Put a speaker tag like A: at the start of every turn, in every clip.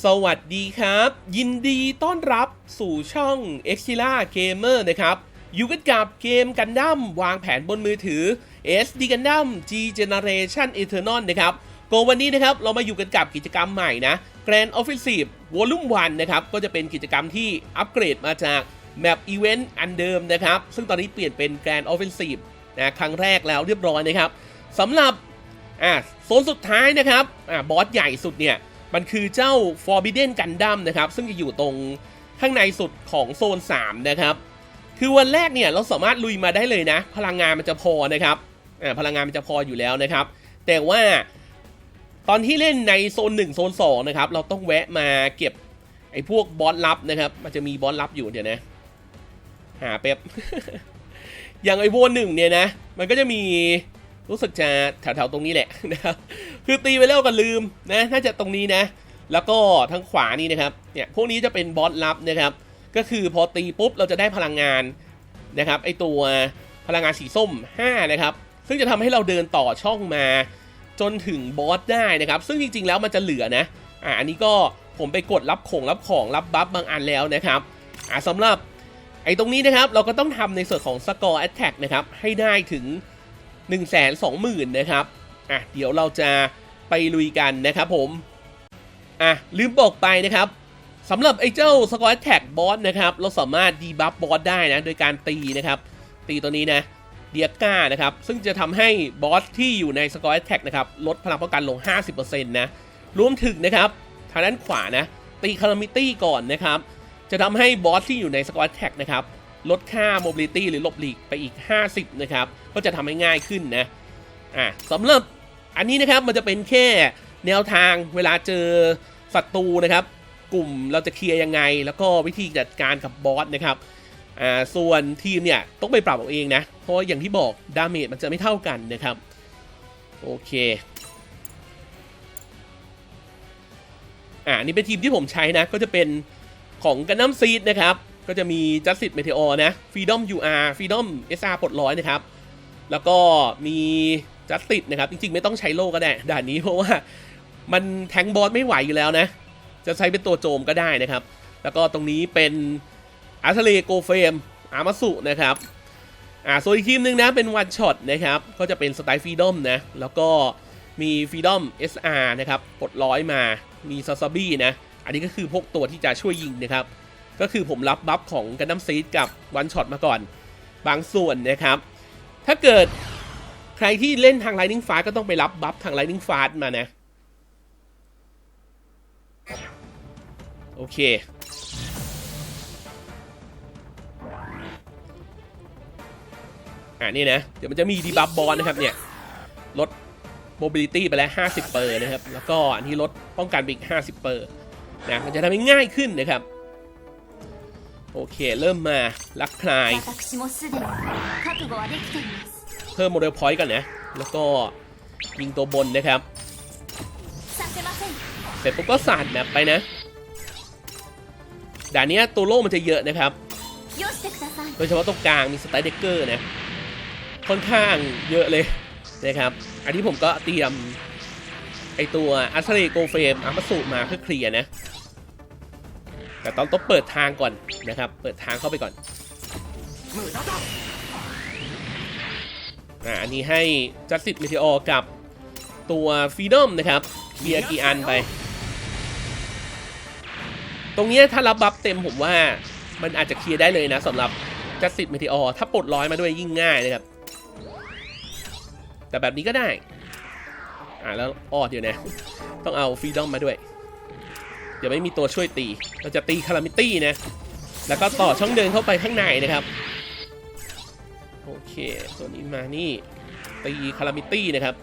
A: สวัสดีครับ ยินดีต้อนรับสู่ช่อง e x i l a Gamer นะครับ อยู่กันกับเกมกันดั้มวางแผนบนมือถือ SD Gundam G Generation Eternal นะครับก็วันนี้นะครับเรามาอยู่กันกับกิจกรรมใหม่นะ Grand Offensive Volume 1นะครับ ก็จะเป็นกิจกรรมที่อัปเกรดมาจากแมปอีเวนต์อันเดิมนะครับ ซึ่งตอนนี้เปลี่ยนเป็น Grand Offensive นะครั้งแรกแล้วเรียบร้อยนะครับสำหรับอ่าโซนสุดท้ายนะครับอ่าบอสใหญ่สุดเนี่ย มันคือเจ้า Forbidden Gundam นะครับ ซึ่งจะอยู่ตรงข้างในสุดของโซน 3 นะครับ คือวันแรกเนี่ยเราสามารถลุยมาได้เลยนะ พลังงานมันจะพอนะครับพลังงานมันจะพออยู่แล้วนะครับ แต่ว่าตอนที่เล่นในโซน 1 โซน 2 นะครับ เราต้องแวะมาเก็บไอ้พวกบอสลับนะครับ มันจะมีบอสลับอยู่เดี๋ยวนะ หาเป๊บอย่างไอ้โวนหนึ่งเนี่ยนะ มันก็จะมี รู้สึกจะแถวๆตรงนี้แหละนะครับคือตีไปแล้วก็ลืมนะน่าจะตรงนี้นะ แล้วก็ทางขวานี่นะครับเนี่ยพวกนี้จะเป็นบอสลับนะครับก็คือพอตีปุ๊บเราจะได้พลังงานนะครับไอตัวพลังงานสีส้ม 5 นะครับ ซึ่งจะทำให้เราเดินต่อช่องมาจนถึงบอสได้นะครับ ซึ่งจริง ๆ แล้วมันจะเหลือนะอ่าอันนี้ก็ผมไปกดรับของรับของรับบัฟบางอันแล้วนะครับอ่าสำหรับไอ้ตรงนี้นะครับเราก็ต้องทำในส่วนของ Score Attack นะครับให้ได้ถึง 1 2 0 0 0 0นะครับอะเดี๋ยวเราจะไปลุยกันนะครับผมอะลืมบอกไปนะครับสำหรับไอ้เจ้า Squad Attack Boss นะครับเราสามารถดีบัฟบอสได้นะโดยการตีนะครับ ตีตัวนี้นะเดียก้านะครับซึ่งจะทำให้บอสที่อยู่ใน Squad Attack นะครับลดพลังป้องกันลง 50%นะรวมถึงนะครับทางด้านขวานะตีคารมิตี้ก่อนนะครับจะทำให้บอสที่อยู่ใน Squad Attack นะครับ ลดค่า mobility หรือหลบหลีกไปอีก 50 นะครับ ก็จะทำให้ง่ายขึ้นนะ อะสำหรับอันนี้นะครับมันจะเป็นแค่แนวทางเวลาเจอศัตรูนะครับ กลุ่มเราจะเคลียร์ยังไง แล้วก็วิธีจัดการกับบอสนะครับ อ่าส่วนทีมเนี่ยต้องไปปรับเอาเองนะ เพราะอย่างที่บอกดาเมจมันจะไม่เท่ากันนะครับ โอเคอ่านี่เป็นทีมที่ผมใช้นะ ก็จะเป็นของกันน้ำซีดนะครับ ก็จะมี Justice Meteor นะ Freedom UR Freedom SR ปลดร้อยนะครับ แล้วก็มี Justice นะครับ จริงๆ ไม่ต้องใช้โลก็ได้ด่านนี้เพราะว่ามันแทงบอสไม่ไหวอยู่แล้วนะ จะใช้เป็นตัวโจมก็ได้นะครับ แล้วก็ตรงนี้เป็นอาร์ทเลโกเฟมอามาสุนะครับอ่าส่วนอีกทีมหนึ่งนะเป็นวันช็อตนะครับ ก็จะเป็นสไตล์ฟรีดอมนะ แล้วก็มีฟรีดอม SR นะครับปลดร้อยมา มีซาซาบี้นะ อันนี้ก็คือพวกตัวที่จะช่วยยิงนะครับ ก็คือผมรับบัฟของกันดัมซีดกับวันช็อตมาก่อน บางส่วนนะครับ ถ้าเกิดใครที่เล่นทาง Lightning Fast ก็ต้องไปรับบัฟทาง Lightning Fast มานะ โอเค อ่านี่นะ เดี๋ยวมันจะมีดีบัฟบอลนะครับเนี่ย ลด mobility ไปแล้ว 50 เปอร์นะครับ แล้วก็อันนี้ลดป้องกันไปอีก 50 เปอร์นะ มันจะทำให้ง่ายขึ้นนะครับ โอเค เริ่มมาลักคลาย เพิ่มโมเดลพอยต์กันนะ แล้วก็ยิงตัวบนนะครับ เสร็จปุ๊บก็สั่นแบบไปนะด่านนี้ตัวโล่มันจะเยอะนะครับ โดยเฉพาะตรงกลางมีสไตล์เด็กเกอร์นะ ค่อนข้างเยอะเลยนะครับ อันนี้ผมก็เตรียมไอตัวอัสเรโกเฟมอัมาสุมาเพื่อเคลียร์นะ แต่ต้องต้องเปิดทางก่อนนะครับ เปิดทางเข้าไปก่อนอ่าอันนี้ให้จัสติ m เม e ท o r กับตัวฟีดอมนะครับเคียร์กีอันไป ตรงนี้ถ้ารับบัฟเต็มผมว่ามันอาจจะเคลียร์ได้เลยนะสำหรับจัสติ m เม e ท o r ถ้าปลดร้อยมาด้วยยิ่งง่ายนะครับ แต่แบบนี้ก็ได้ อ่าแล้วอ้อเดี๋ยวนะ ต้องเอาฟรีดอมมาด้วย เดี๋ยวไม่มีตัวช่วยตี เราจะตีคารามิตี้นะ แล้วก็ต่อช่องเดินเข้าไปข้างในนะครับ โอเค ตัวนี้มานี่ ตีคารามิตี้นะครับ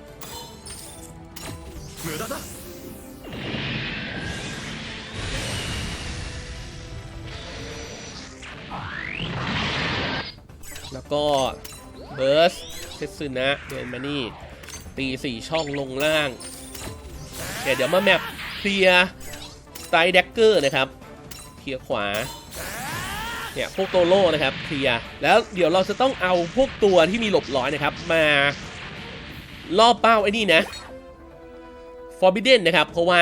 A: แล้วก็เบิร์สเซซึนะเดินมานี่ ตีสี่ช่องลงล่าง เดี๋ยวเดี๋ยวมาแมปเคลียร์ส ไตล์แดกเกอร์นะครับเคลียร์ขวาเนี่ยพวกโตโล่นะครับเคลียร์แล้วเดี๋ยวเราจะต้องเอาพวกตัวที่มีหลบร้อยนะครับ มาล่อเป้าไอ้นี่นะ Forbidden นะครับ เพราะว่า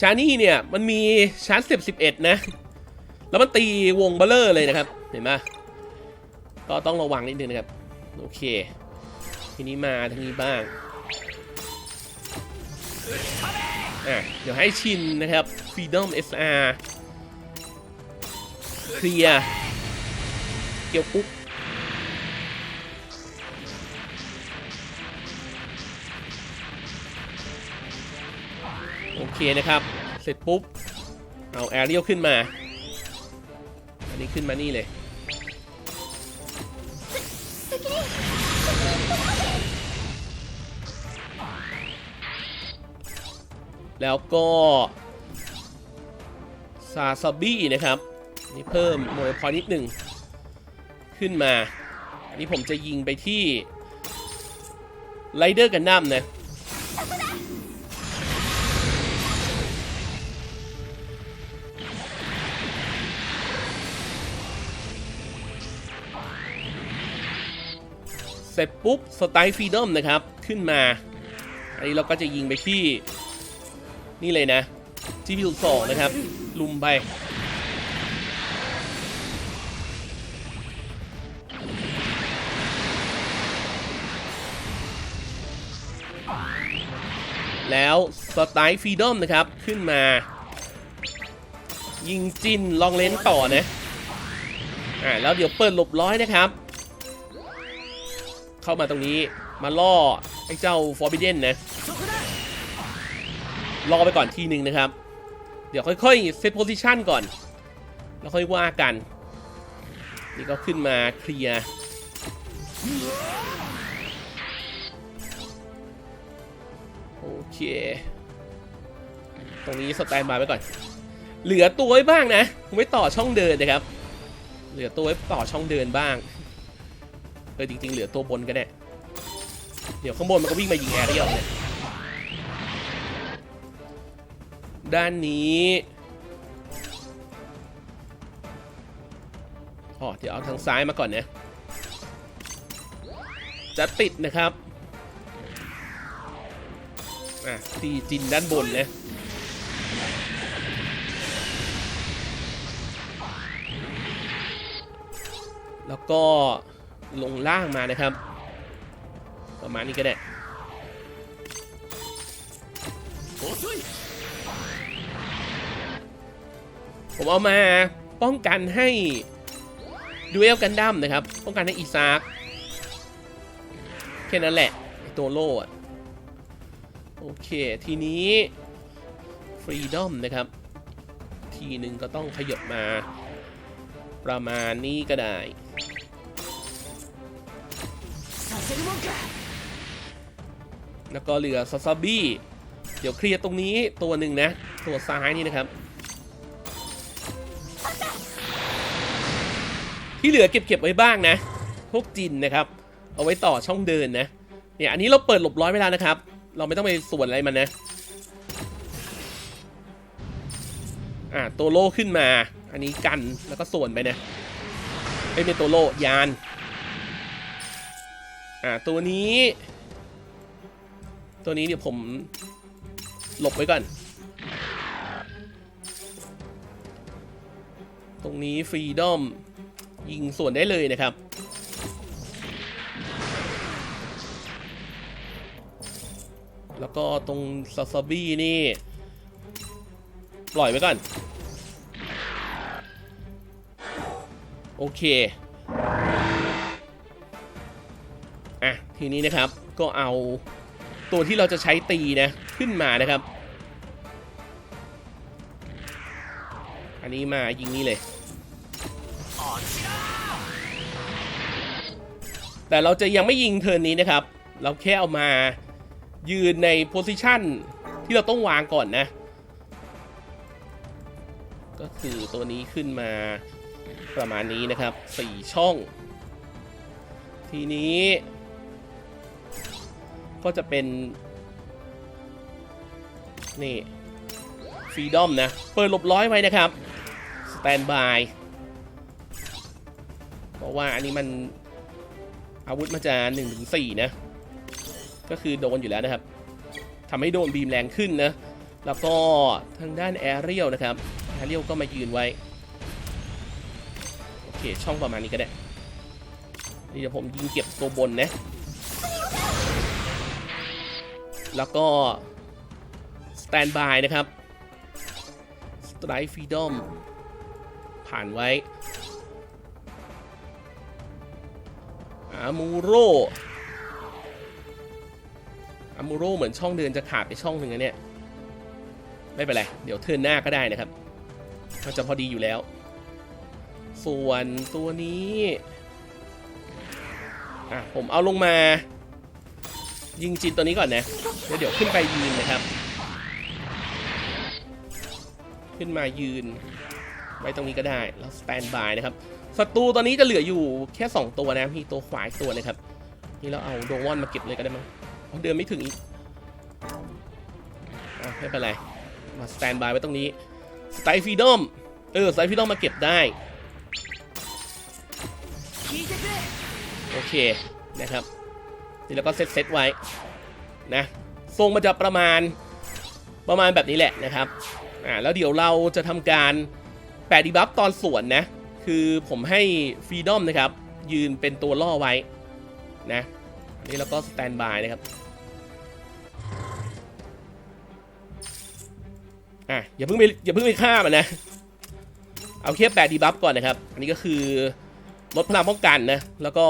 A: ชานี่เนี่ยมันมีชาร์จเสียบ11นะ แล้วมันตีวงเบลเลอร์เลยนะครับ เห็นไหมก็ต้องระวังนิดนึงนะครับ โอเค ทีนี้มาทางนี้บ้างอะเดี๋ยวให้ชินนะครับ Freedom SR เคลียร์เกี่ยวปุ๊บโอเคนะครับ เสร็จปุ๊บ เอาแอเรียลขึ้นมา อันนี้ขึ้นมานี่เลยแล้วก็ ซาซาบี้นะครับนี่เพิ่มโมเลพอยนิดหนึ่งขึ้นมา อันนี้ผมจะยิงไปที่ไรเดอร์กันดั้มนะเสร็จปุ๊บสไตล์ฟรีดอมนะครับ ขึ้นมา อันนี้เราก็จะยิงไปที่ นี่เลยนะ GP สองนะครับ ลุมไป แล้วสไตล์ฟรีดอมนะครับ ขึ้นมา ยิงจินลองเลนต่อนะ อ่า แล้วเดี๋ยวเปิดหลบร้อยนะครับ เข้ามาตรงนี้มาล่อ ไอ้เจ้าฟอร์บิเดนนะ รอไปก่อนทีหนึ่งนะครับ ดี๋ยวค่อยๆเซตโพซิชันก่อน แล้วค่อยว่ากัน นี่ก็ขึ้นมาเคลียร์โอเค ตรงนี้สแตนบายไว้ก่อน เหลือตัวไว้บ้างนะไว้ต่อช่องเดินนะครับ เหลือตัวไว้ต่อช่องเดินบ้าง เออจริงๆ เหลือตัวบนก็ได้ เดี๋ยวข้างบนมันก็วิ่งมายิงแอร์ได้หรอกเนี่ย ด้านนี้อ๋อเดี๋ยวเอาทางซ้ายมาก่อนนะ จะติดนะครับ อะตีจินด้านบนนะแล้วก็ลงล่างมานะครับ ประมาณนี้ก็ได้ ผมเอามาป้องกันให้ดูเอลกันดั้มนะครับ ป้องกันให้อีซากแค่นั้นแหละ ตัวโล่โอเค ทีนี้ฟรีดอมนะครับ ทีหนึ่งก็ต้องขยับมา ประมาณนี้ก็ได้ แล้วก็เหลือซาซาบี้ เดี๋ยวเคลียร์ตรงนี้ตัวหนึ่งนะ ตัวซ้ายนี่นะครับ ที่เหลือเก็บเก็บไว้บ้างนะ พวกจินนะครับ เอาไว้ต่อช่องเดินนะ เนี่ยอันนี้เราเปิดหลบร้อยไว้แล้วนะครับ เราไม่ต้องไปส่วนอะไรมันนะ อ่าตัวโล่ขึ้นมา อันนี้กันแล้วก็ส่วนไปนะไม่เป็นตัวโล่ยาน อ่าตัวนี้ ตัวนี้เดี๋ยวผมหลบไว้ก่อน ตรงนี้ฟรีดอม ยิงส่วนได้เลยนะครับ แล้วก็ตรงซาซาบี้นี่ ปล่อยไว้ก่อน โอเค อะ ทีนี้นะครับก็เอาตัวที่เราจะใช้ตีนะ ขึ้นมานะครับ อันนี้มายิงนี่เลย แต่เราจะยังไม่ยิงเทิร์นนี้นะครับ เราแค่เอามายืนในโพสิชันที่เราต้องวางก่อนนะ ก็คือตัวนี้ขึ้นมาประมาณนี้นะครับ 4 ช่อง ทีนี้ ก็จะเป็น นี่ฟรีดอมนะ เปิดหลบร้อยไว้นะครับ สแตนบาย เพราะว่าอันนี้มัน อาวุธมันจะ1นถึงสนะ ก็คือโดนอยู่แล้วนะครับทำให้โดนบีมแรงขึ้นนะ แล้วก็ทางด้านแอเรียลนะครับแอเรียลก็มายืนไว้ โอเค ช่องประมาณนี้ก็ได้ นี่เดี๋ยวผมยิงเก็บตัวบนนะ แล้วก็สแตนบายนะครับสไตร์ฟรีดอมผ่านไว้ อามูโรอามูโรเหมือนช่องเดินจะขาดไปช่องหนึ่งนะเนี่ย ไม่เป็นไร เดี๋ยวเทิร์นหน้าก็ได้นะครับ มันจะพอดีอยู่แล้ว ส่วนตัวนี้อะผมเอาลงมา ยิงจินตัวนี้ก่อนนะแล้วเดี๋ยวขึ้นไปยืนนะครับ ขึ้นมายืน ไว้ตรงนี้ก็ได้แล้วสแตนบายนะครับ ศัตรูตอนนี้จะเหลืออยู่แค่ 2 ตัวนะพี่ตัวขวาอีกตัวเลยครับ นี่เราเอาโดวอนมาเก็บเลยก็ได้มั้งเดินไม่ถึงอีกอไม่เป็นไร มาสแตนบายไว้ตรงนี้สไตฟีดอมเออสไตฟีดอมมาเก็บได้ โอเคนะครับนี่แล้วก็เซตเซตไว้นะทรงมันจะประมาณประมาณแบบนี้แหละนะครับอ่าแล้วเดี๋ยวเราจะทำการแปะดีบัฟตอนสวนนะ คือผมให้ฟรีดอมนะครับ ยืนเป็นตัวล่อไว้นะนนี้แล้วก็สแตนบายนะครับอะอย่าเพิ่งไปอย่าเพิ่งไปฆ่ามันนะ เอาแค่แปะดีบัฟก่อนนะครับ อันนี้ก็คือลดพลังป้องกันนะ แล้วก็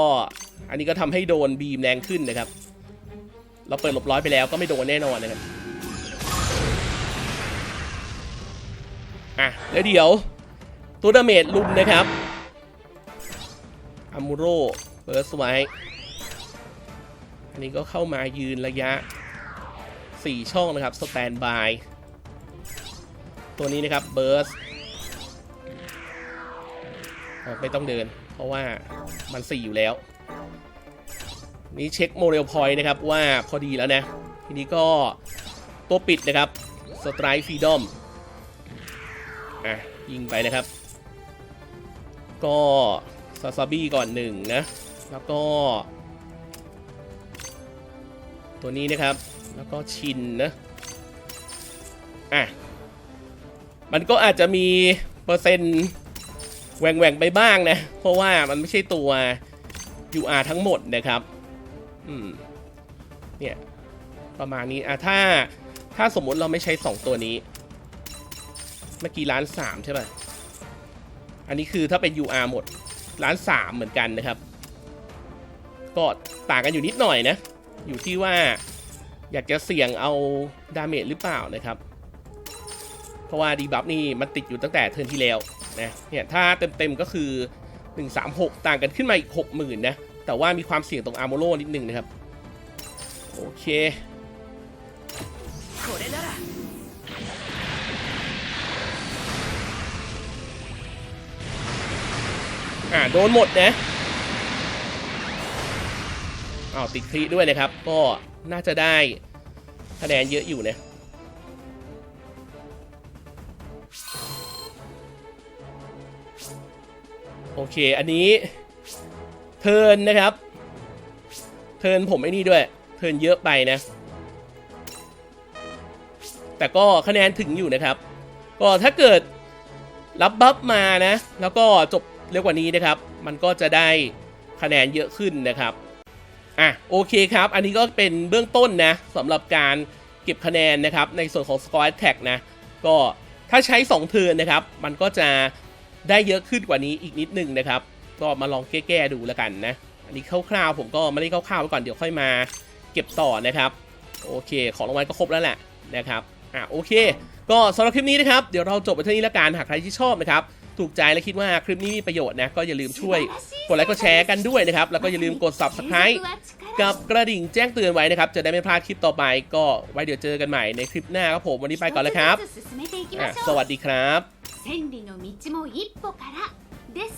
A: อันนี้ก็ทำให้โดนบีมแรงขึ้นนะครับ เราเปิดหลบร้อยไปแล้วก็ไม่โดนแน่นอนนะครับ อะแล้วเดี๋ยว ตัวดาเมจลุมนะครับอามูโรเบิร์สไว้อันนี้ก็เข้ามายืนระยะ 4 ช่องนะครับ สแตนบาย ตัวนี้นะครับเบิร์สไม่ต้องเดิน เพราะว่ามัน 4 อยู่แล้ว นี่เช็คโมเดลพอยต์นะครับว่าพอดีแล้วนะ ทีนี้ก็ตัวปิดนะครับสไตร์ฟรีดอมอะยิงไปนะครับ ก็ซาซาบี้ก่อนหนึ่งนะ แล้วก็ ตัวนี้นะครับ แล้วก็ชินนะ อะ มันก็อาจจะมีเปอร์เซ็นต์แหว่งแหว่งๆไปบ้างนะ เพราะว่ามันไม่ใช่ตัว UR ทั้งหมดนะครับ อืม เนี่ย ประมาณนี้ อะ ถ้า ถ้าสมมติเราไม่ใช้ 2 ตัวนี้ เมื่อกี้ล้านสามใช่ป่ะ อันนี้คือถ้าเป็น UR หมดล้านสามเหมือนกันนะครับ ก็ต่างกันอยู่นิดหน่อยนะ อยู่ที่ว่าอยากจะเสี่ยงเอาดาเมจหรือเปล่านะครับ เพราะว่าดีบัฟนี่มันติดอยู่ตั้งแต่เทิร์นที่แล้วนะเนี่ยถ้าเต็มๆก็คือ 136 ต่างกันขึ้นมาอีก 60,000นะแต่ว่ามีความเสี่ยงตรงอาร์โมโลนิดนึงนะครับ โอเค อ่าโดนหมดนะอ้าวติดคลีด้วยนะครับ ก็น่าจะได้คะแนนเยอะอยู่นะโอเค อันนี้เทินนะครับ เทินผมไอ้นี่ด้วย เทินเยอะไปนะ แต่ก็คะแนนถึงอยู่นะครับ ก็ถ้าเกิดรับบัฟมานะ แล้วก็จบ เร็วกว่านี้นะครับ มันก็จะได้คะแนนเยอะขึ้นนะครับอะโอเคครับ อันนี้ก็เป็นเบื้องต้นนะสำหรับการเก็บคะแนนนะครับ ในส่วนของ Score Attack นะ ก็ถ้าใช้ 2 เทิร์นนะครับ มันก็จะได้เยอะขึ้นกว่านี้อีกนิดนึงนะครับ ก็มาลองแก้ๆดูแล้วกันนะ อันนี้คร่าวๆผมก็ไม่ได้คร่าวๆไว้ก่อนเดี๋ยวค่อยมาเก็บต่อนะครับ โอเค ของรางวัลก็ครบแล้วแหละนะครับอะโอเค ก็สำหรับคลิปนี้นะครับ เดี๋ยวเราจบไปเท่านี้และกันหากใครที่ชอบนะครับ ถูกใจและคิดว่าคลิปนี้มีประโยชน์นะ ก็อย่าลืมช่วยกดไลค์กดแชร์กันด้วยนะครับ แล้วก็อย่าลืมกด subscribe กับกระดิ่งแจ้งเตือนไว้นะครับ จะได้ไม่พลาดคลิปต่อไป ก็ไว้เดี๋ยวเจอกันใหม่ในคลิปหน้าครับผม วันนี้ไปก่อนแล้วครับ
B: 一つずつ進めていき
A: อ่ะ
B: ましょう
A: สวัสดีครับ
B: 千里の道も一歩からです